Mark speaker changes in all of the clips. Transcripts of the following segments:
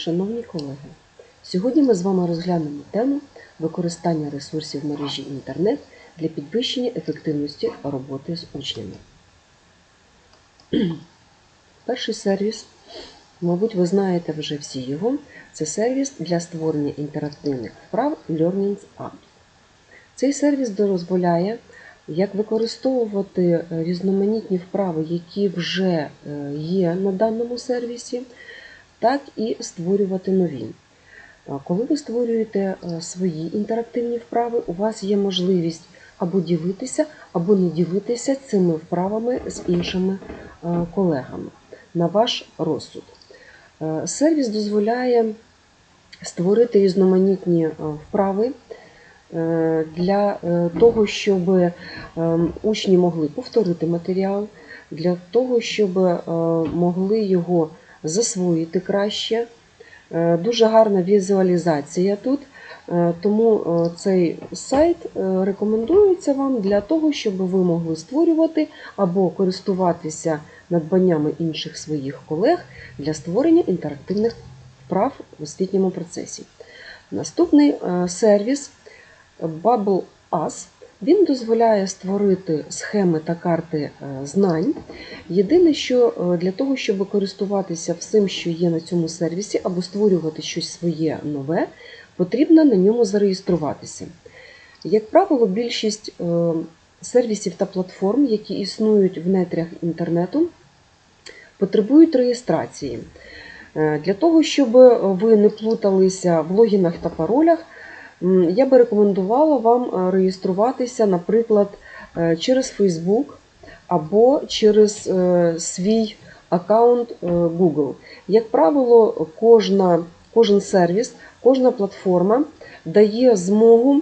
Speaker 1: шановні колеги! Сьогодні ми з вами розглянемо тему використання ресурсів мережі інтернет для підвищення ефективності роботи з учнями. Перший сервіс, мабуть, ви знаєте вже всі його, це сервіс для створення інтерактивних вправ Learning Apps. Цей сервіс дозволяє як використовувати е, різноманітні вправи, які вже е, є на даному сервісі, так і створювати нові. Коли ви створюєте е, свої інтерактивні вправи, у вас є можливість або ділитися, або не ділитися цими вправами з іншими е, колегами на ваш розсуд. Е, Сервіс дозволяє створити різноманітні вправи для того, щоб учні могли повторити матеріал, для того, щоб могли його засвоїти краще. Е, Дуже гарна візуалізація тут, е, тому е, цей сайт рекомендується вам для того, щоб ви могли створювати або користуватися надбаннями інших своїх колег для створення інтерактивних вправ в освітньому процесі. Наступний сервіс Bubble Us. Він дозволяє створити схеми та карти е, знань. Єдине, що е, для того, щоб користуватися всім, що є на цьому сервісі, або створювати щось своє нове, потрібно на ньому зареєструватися. Як правило, більшість е, сервісів та платформ, які існують в нетрях інтернету, потребують реєстрації. Для того, щоб ви не плуталися в логінах та паролях, я би рекомендувала вам е, реєструватися, наприклад, е, через Facebook або через е, свій аккаунт Google. Як правило, кожна, кожен сервіс, кожна платформа дає змогу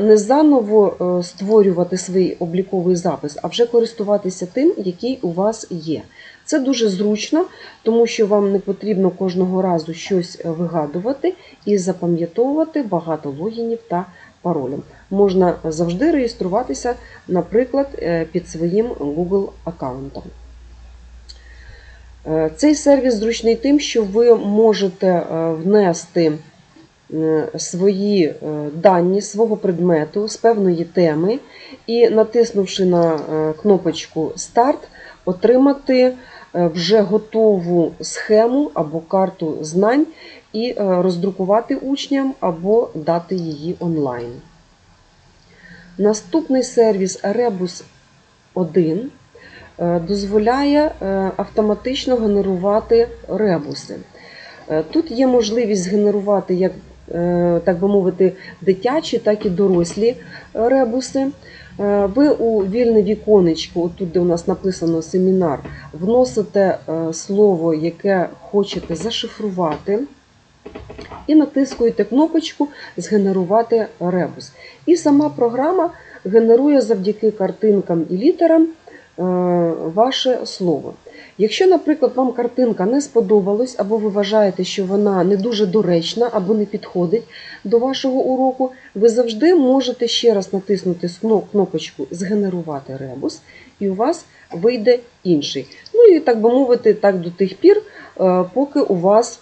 Speaker 1: не заново е, створювати свій обліковий запис, а вже користуватися тим, який у вас є. Це дуже зручно, тому що вам не потрібно кожного разу щось е, вигадувати і запам'ятовувати багато логінів та паролів. Можна завжди реєструватися, наприклад, е, під своїм Google аккаунтом. Е, Цей сервіс зручний тим, що ви можете е, внести е, свої е, дані свого предмету з певної теми і, натиснувши на е, кнопочку Старт, отримати е, вже готову схему або карту знань і е, роздрукувати учням або дати її онлайн. Наступний сервіс Rebus 1 е, дозволяє е, автоматично генерувати ребуси. Е, Тут є можливість згенерувати, як, е, так би мовити, дитячі, так і дорослі е, ребуси. Е, Ви у вільне віконечко, тут де у нас написано семінар, вносите е, слово, яке хочете зашифрувати, і натискуєте кнопочку Згенерувати ребус. І сама програма генерує завдяки картинкам і літерам е, ваше слово. Якщо, наприклад, вам картинка не сподобалась, або ви вважаєте, що вона не дуже доречна або не підходить до вашого уроку, ви завжди можете ще раз натиснути кнопочку Згенерувати ребус, і у вас вийде інший. Ну і так би мовити, так до тих пір, е, поки у вас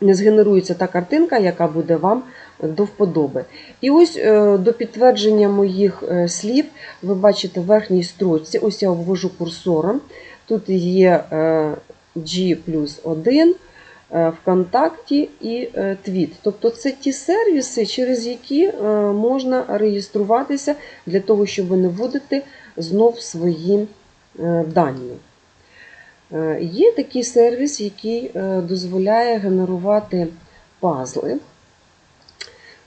Speaker 1: згенерується та картинка, яка буде вам до вподоби. І ось е, до підтвердження моїх е, слів, ви бачите в верхній строчці, ось я обвожу курсором. Тут є е, G плюс 1, е, ВКонтакті і Твіт. Тобто це ті сервіси, через які можна реєструватися для того, щоб не вводити знов свої дані. Е, Є такий сервіс, який е, дозволяє генерувати пазли.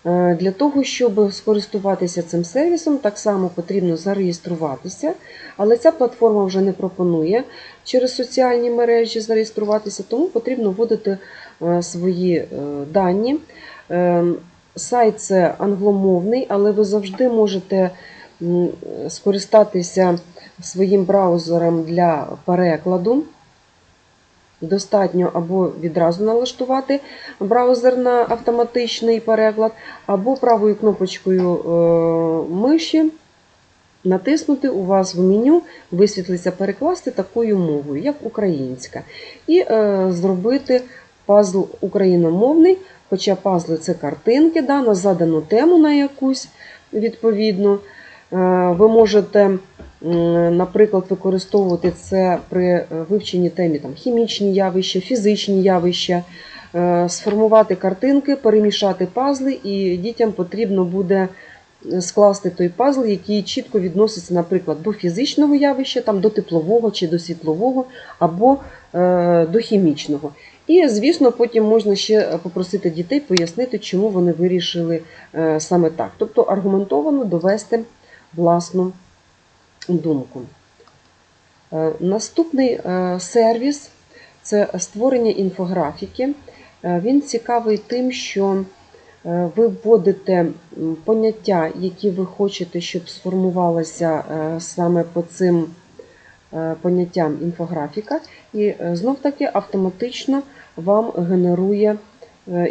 Speaker 1: Е, Для того, щоб скористуватися цим сервісом, так само потрібно зареєструватися, але ця платформа вже не пропонує через соціальні мережі зареєструватися, тому потрібно вводити свої дані. Сайт це англомовний, але ви завжди можете скористатися своїм браузером для перекладу. Достатньо або відразу налаштувати браузер на автоматичний переклад, або правою кнопочкою е, миші натиснути у вас в меню, висвітлиться перекласти такою мовою, як українська, і е, зробити пазл україномовний, хоча пазли це картинки да, на задану тему на якусь відповідно. Е, Ви можете, наприклад, використовувати це при е, вивченні темі там, хімічні явища, фізичні явища, е, сформувати картинки, перемішати пазли, і дітям потрібно буде скласти той пазл, який чітко відноситься, наприклад, до фізичного явища, там, до теплового чи до світлового, або е, до хімічного. І, звісно, потім можна ще попросити дітей пояснити, чому вони вирішили е, саме так. Тобто аргументовано довести власну думку. Е, Наступний е, сервіс це створення інфографіки. Е, Він цікавий тим, що ви вводите поняття, які ви хочете, щоб сформувалося саме по цим поняттям інфографіка, і е, знов таки автоматично вам генерує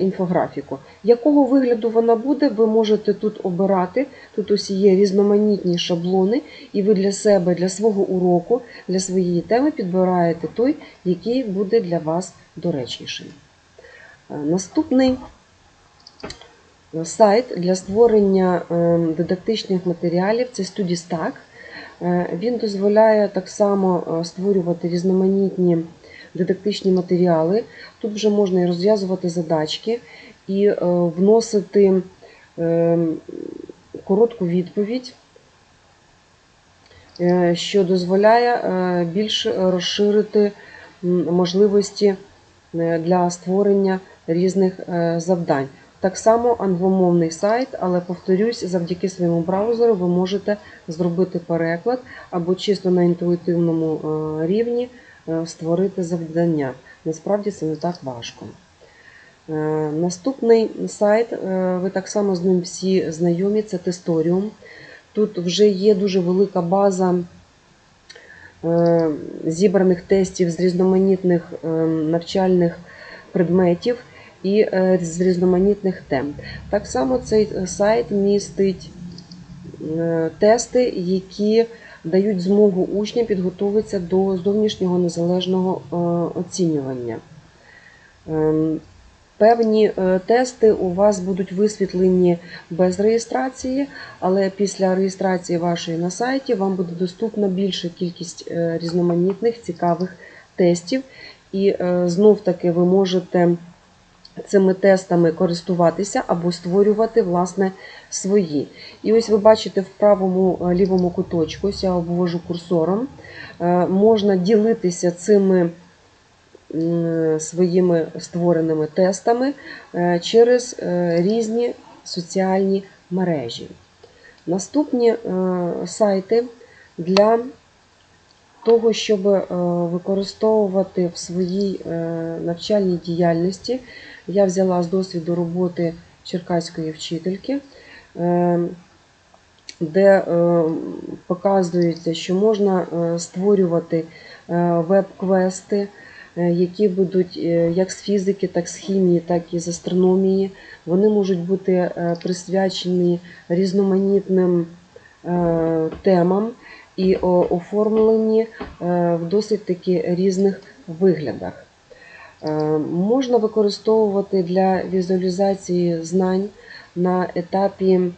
Speaker 1: інфографіку. Якого вигляду вона буде, ви можете тут обирати. Тут ось є різноманітні шаблони, і ви для себе, для свого уроку, для своєї теми підбираєте той, який буде для вас доречнішим. Е, Наступний е, сайт для створення е, дидактичних матеріалів це StudyStack. Е, Він дозволяє так само е, створювати різноманітні дидактичні матеріали. Тут вже можна і розв'язувати задачки, і е, вносити е, коротку відповідь, е, що дозволяє більш розширити можливості для створення різних завдань. Так само англомовний сайт, але повторюсь, завдяки своєму браузеру ви можете зробити переклад або чисто на інтуїтивному рівні створити завдання. Насправді це не так важко. Е, Наступний сайт, е, ви так само з ним всі знайомі, це Тесторіум. Тут вже є дуже велика база е, зібраних тестів з різноманітних е, навчальних предметів і е, з різноманітних тем. Так само цей сайт містить е, тести, які дають змогу учням підготуватися до зовнішнього незалежного е, оцінювання. Ем, Певні е, тести у вас будуть висвітлені без реєстрації, але після реєстрації вашої на сайті вам буде доступна більша кількість е, різноманітних цікавих тестів. І знов таки ви можете цими тестами користуватися або створювати власне свої. І ось ви бачите в правому е, лівому куточку, я обвожу курсором, е, можна ділитися цими своїми створеними тестами е, через різні соціальні мережі. Наступні сайти для того, щоб використовувати в своїй навчальній діяльності, я взяла з досвіду роботи черкаської вчительки, е, де е, показується, що можна е, створювати веб-квести, які будуть як з фізики, так з хімії, так і з астрономії. Вони можуть бути присвячені різноманітним темам і оформлені в досить таки різних виглядах. Е, Можна використовувати для візуалізації знань на етапі е,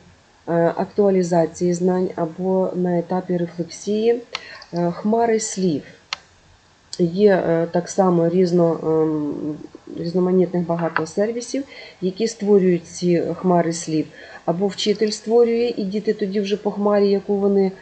Speaker 1: актуалізації знань або на етапі рефлексії е, хмари слів. Є так само різно, ем, різноманітних багато сервісів, які створюють ці хмари слів. Або вчитель створює, і діти тоді вже по хмарі, яку вони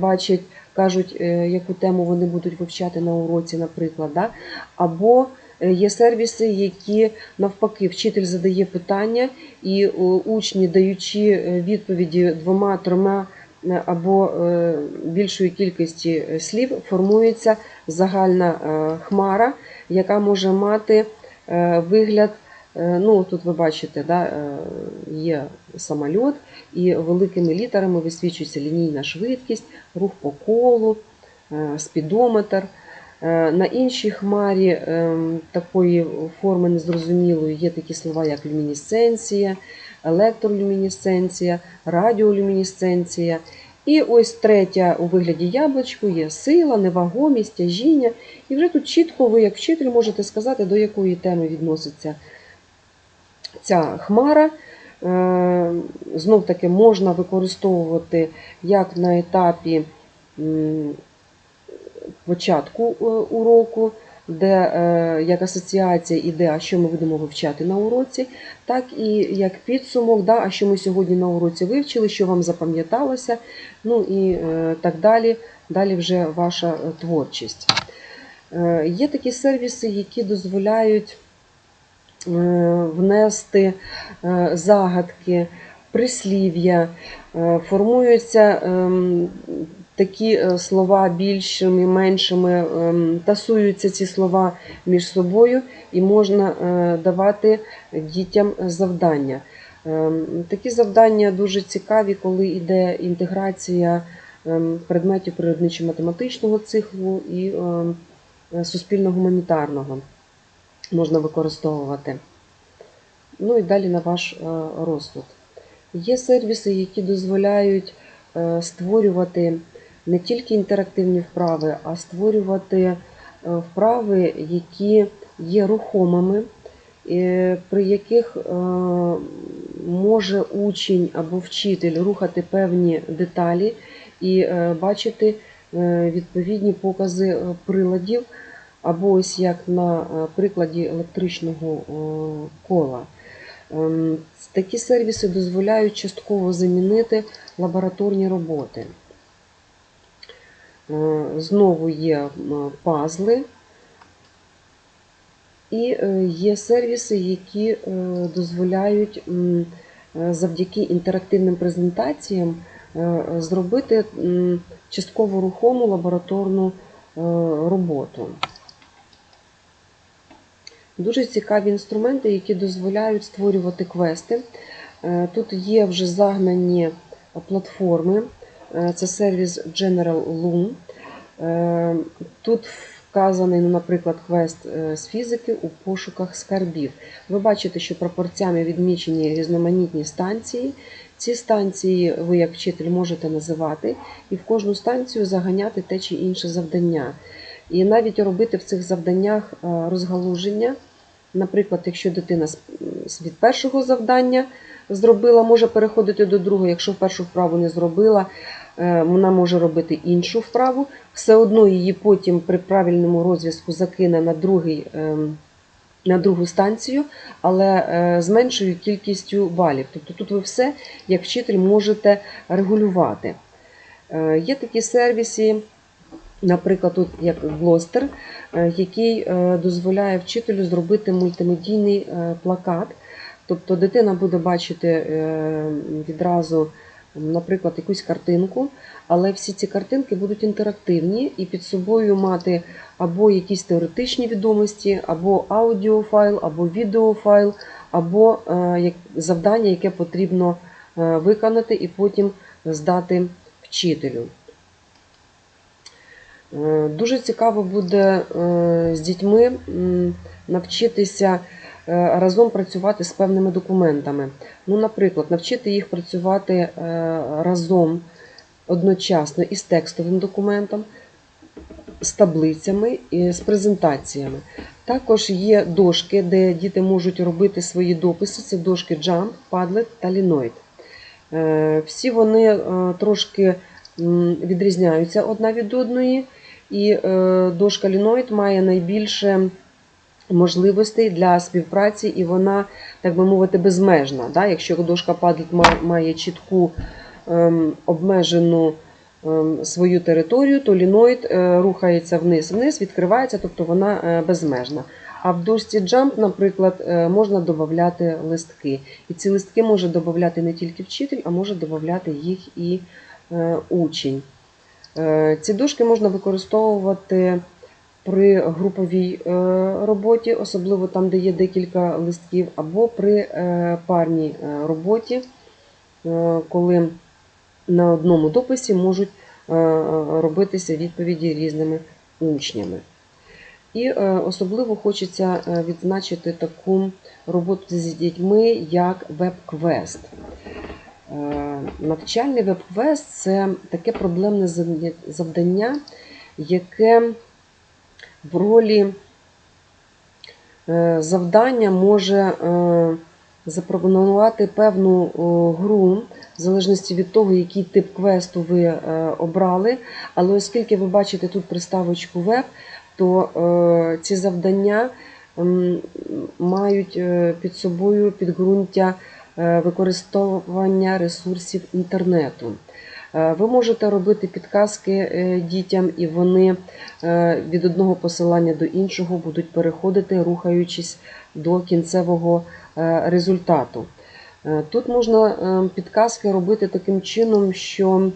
Speaker 1: бачать, кажуть, яку тему вони будуть вивчати на уроці, наприклад. Да? Або є сервіси, які навпаки вчитель задає питання, і е, учні, даючи е, відповіді двома, трьома е, або е, більшої кількості е, слів, формується загальна е, хмара, яка може мати е, вигляд. е, Ну, тут ви бачите, да, е, є самольот, і великими літерами висвічується лінійна швидкість, рух по колу, е, спідометр. Е, На іншій хмарі е, такої форми незрозумілої є такі слова, як люмінесценція, електролюмінесценція, радіолюмінесценція. І ось третя у вигляді яблучку є сила, невагомість, тяжіння. І вже тут чітко ви, як вчитель, можете сказати, до якої теми відноситься ця хмара. Е, Знов таки можна використовувати як на етапі початку е, уроку, де е, як асоціація іде, а що ми будемо вивчати на уроці, так і як підсумок, да, а що ми сьогодні на уроці вивчили, що вам запам'яталося, ну і е, так далі. Далі вже ваша творчість. Є такі сервіси, які дозволяють внести загадки, прислів'я, формуються ем, такі е, слова більшими, меншими, ем, тасуються ці слова між собою і можна е, давати дітям завдання. Ем, Такі завдання дуже цікаві, коли йде інтеграція ем, предметів природничо-математичного циклу і суспільно-гуманітарного можна використовувати. Ну і далі на ваш е, розсуд. Є сервіси, які дозволяють створювати не тільки інтерактивні вправи, а створювати е, вправи, які є рухомими, е, при яких е, може учень або вчитель рухати певні деталі і бачити відповідні покази приладів, або ось як на прикладі електричного кола. Ем, Такі сервіси дозволяють частково замінити лабораторні роботи. Е, Знову є пазли. І е, є сервіси, які е, дозволяють е, завдяки інтерактивним презентаціям е, зробити частково рухому лабораторну е, роботу. Дуже цікаві інструменти, які дозволяють створювати квести. Е, Тут є вже загнані платформи. Е, Це сервіс General Loom. Е, Тут вказаний, ну, наприклад, квест е, з фізики у пошуках скарбів. Ви бачите, що пропорцями відмічені різноманітні станції. Ці станції ви, як вчитель, можете називати і в кожну станцію заганяти те чи інше завдання. І навіть робити в цих завданнях розгалуження. Наприклад, якщо дитина від першого завдання зробила, може переходити до другого. Якщо першу вправу не зробила, вона може робити іншу вправу. Все одно її потім при правильному розв'язку закине на, другий, ем, на другу станцію, але е, з меншою кількістю балів. Тобто тут ви все, як вчитель, можете регулювати. Е, Є такі сервіси, наприклад, тут як Глостер, е, який е, дозволяє вчителю зробити мультимедійний е, плакат. Тобто дитина буде бачити е, відразу, наприклад, якусь картинку, але всі ці картинки будуть інтерактивні і під собою мати або якісь теоретичні відомості, або аудіофайл, або відеофайл, або е, завдання, яке потрібно е, виконати і потім здати вчителю. Е, Дуже цікаво буде з дітьми навчитися разом працювати з певними документами. Ну, наприклад, навчити їх працювати е, разом одночасно із текстовим документом, з таблицями і з презентаціями. Також є дошки, де діти можуть робити свої дописи. Це дошки Jump, Padlet та Linoid. Е, Всі вони е, трошки відрізняються одна від одної, і е, дошка Linoid має найбільше можливостей для співпраці, і вона, так би мовити, безмежна. Да? Якщо дошка Padlet має чітку ем, обмежену ем, свою територію, то ліноїд е, рухається вниз-вниз, відкривається, тобто вона е, безмежна. А в дошці Jump, наприклад, е, можна додати листки. І ці листки може додати не тільки вчитель, а може додати їх і е, учень. Е, Ці дошки можна використовувати при груповій е, роботі, особливо там, де є декілька листків, або при е, парній е, роботі, коли на одному дописі можуть робитися відповіді різними учнями. І особливо хочеться відзначити таку роботу з дітьми, як веб-квест. Навчальний веб-квест це таке проблемне завдання, яке в ролі е, завдання може е, запропонувати певну гру, в залежності від того, який тип квесту ви е, обрали. Але оскільки ви бачите тут приставочку веб, то ці завдання мають під собою підґрунтя використовування ресурсів інтернету. Е, Ви можете робити підказки е, дітям, і вони е, від одного посилання до іншого будуть переходити, рухаючись до кінцевого результату. Тут можна підказки робити таким чином, що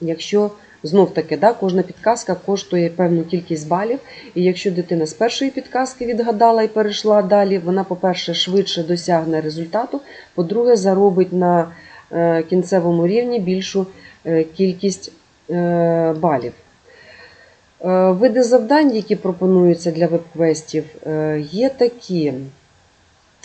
Speaker 1: якщо знов таки да, кожна підказка коштує певну кількість балів, і якщо дитина з першої підказки відгадала і перейшла далі, вона, по-перше, швидше досягне результату, по-друге, заробить на кінцевому рівні більшу е, кількість е, балів. Е, Види завдань, які пропонуються для веб-квестів, е, є такі: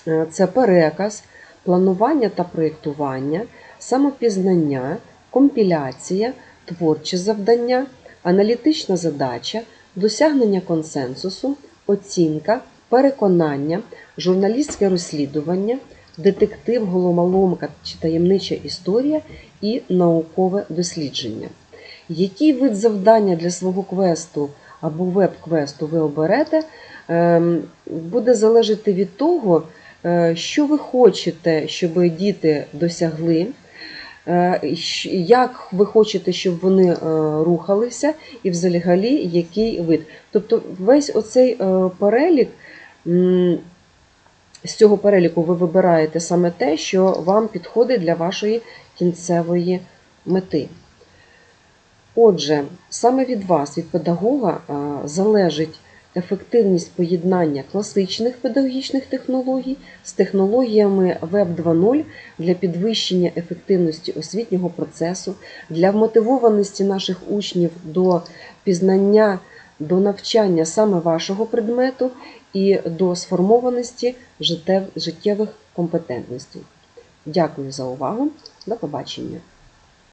Speaker 1: Е, це переказ, планування та проєктування, самопізнання, компіляція, творче завдання, аналітична задача, досягнення консенсусу, оцінка, переконання, журналістське розслідування, детектив, головоломка чи таємнича історія і наукове дослідження. Який вид завдання для свого квесту або веб-квесту ви оберете, ем, буде залежати від того, е, що ви хочете, щоб діти досягли, е, як ви хочете, щоб вони е, рухалися, і взагалі який вид. Тобто весь оцей перелік. З цього переліку ви вибираєте саме те, що вам підходить для вашої кінцевої мети. Отже, саме від вас, від педагога, залежить ефективність поєднання класичних педагогічних технологій з технологіями Web 2.0 для підвищення ефективності освітнього процесу, для вмотивованості наших учнів до пізнання, до навчання саме вашого предмету і до сформованості життєвих компетентностей. Дякую за увагу. До побачення.